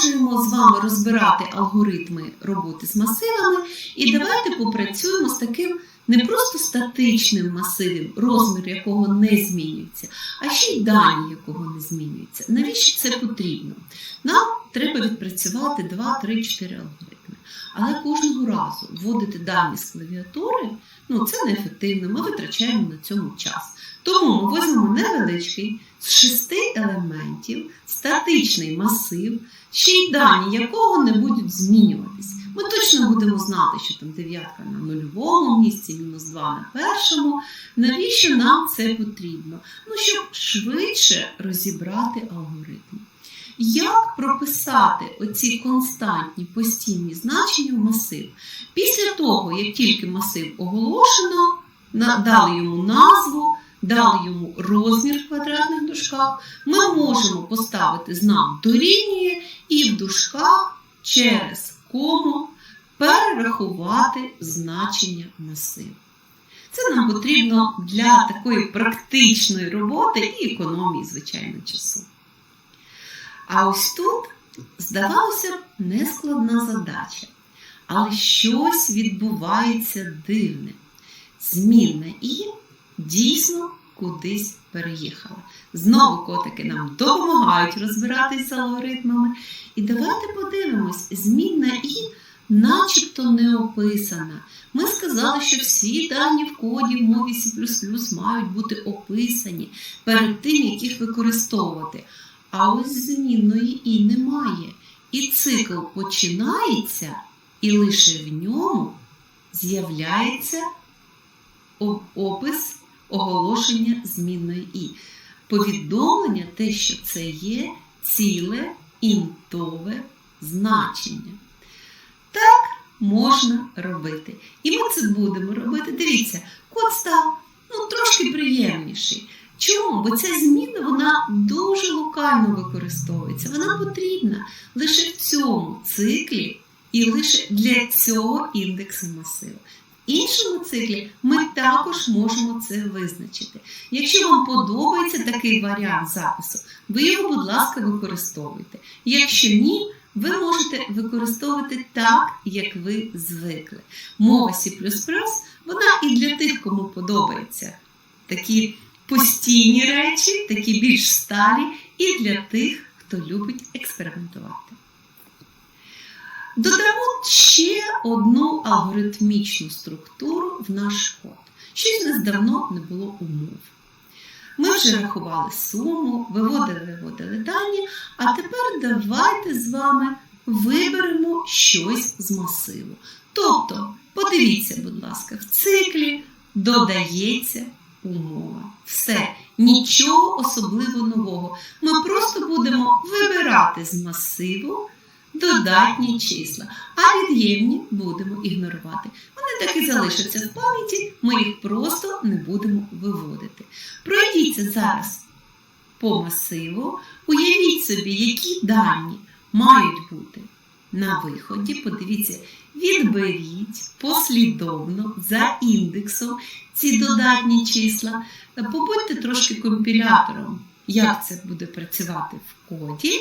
продовжуємо з вами розбирати алгоритми роботи з масивами, і давайте попрацюємо з таким не просто статичним масивом, розмір якого не змінюється, а ще й дані якого не змінюються. Навіщо це потрібно? Нам треба відпрацювати 2, 3, 4 алгоритми. Але кожного разу вводити дані з клавіатури ну, це неефективно, ми витрачаємо на цьому час. Тому візьмемо невеличкий з шести елементів статичний масив, ще й дані якого не будуть змінюватись. Ми точно будемо знати, що там дев'ятка на нульовому місці, мінус 2 на першому. Навіщо нам це потрібно? Ну, щоб швидше розібрати алгоритм. Як прописати оці константні постійні значення в масив? Після того, як тільки масив оголошено, дали йому назву, дали йому розмір в квадратних дужках, ми можемо поставити знак дорівнює і в дужках через кому перерахувати значення масиву. Це нам потрібно для такої практичної роботи і економії, звичайно, часу. А ось тут, здавалося б, нескладна задача, але щось відбувається дивне. Змінна і дійсно кудись переїхала. Знову котики нам допомагають розбиратися з алгоритмами. І давайте подивимось, змінна і начебто не описана. Ми сказали, що всі дані в коді в мові C мають бути описані перед тим, як їх використовувати. А ось змінної і немає. І цикл починається, і лише в ньому з'являється опис оголошення змінної і. Повідомлення те, що це є ціле інтове значення. Так можна робити. І ми це будемо робити. Дивіться, код став ну, трошки приємніший. Чому? Бо ця зміна вона дуже локально використовується. Вона потрібна лише в цьому циклі і лише для цього індексу масиву. Іншому циклі ми також можемо це визначити. Якщо вам подобається такий варіант запису, ви його, будь ласка, використовуйте. Якщо ні, ви можете використовувати так, як ви звикли. Мова C вона і для тих, кому подобається такі постійні речі, такі більш сталі, і для тих, хто любить експериментувати. Додамо ще одну алгоритмічну структуру в наш код. Щось у нас давно не було умов. Ми вже рахували суму, виводили, виводили дані, а тепер давайте з вами виберемо щось з масиву. Тобто, подивіться, будь ласка, в циклі додається умова. Все, нічого особливо нового. Ми просто будемо вибирати з масиву додатні числа, а від'ємні будемо ігнорувати. Вони так і залишаться в пам'яті, ми їх просто не будемо виводити. Пройдіться зараз по масиву, уявіть собі, які дані мають бути на виході. Подивіться, відберіть послідовно за індексом ці додатні числа. Побудьте трошки компілятором, як це буде працювати в коді.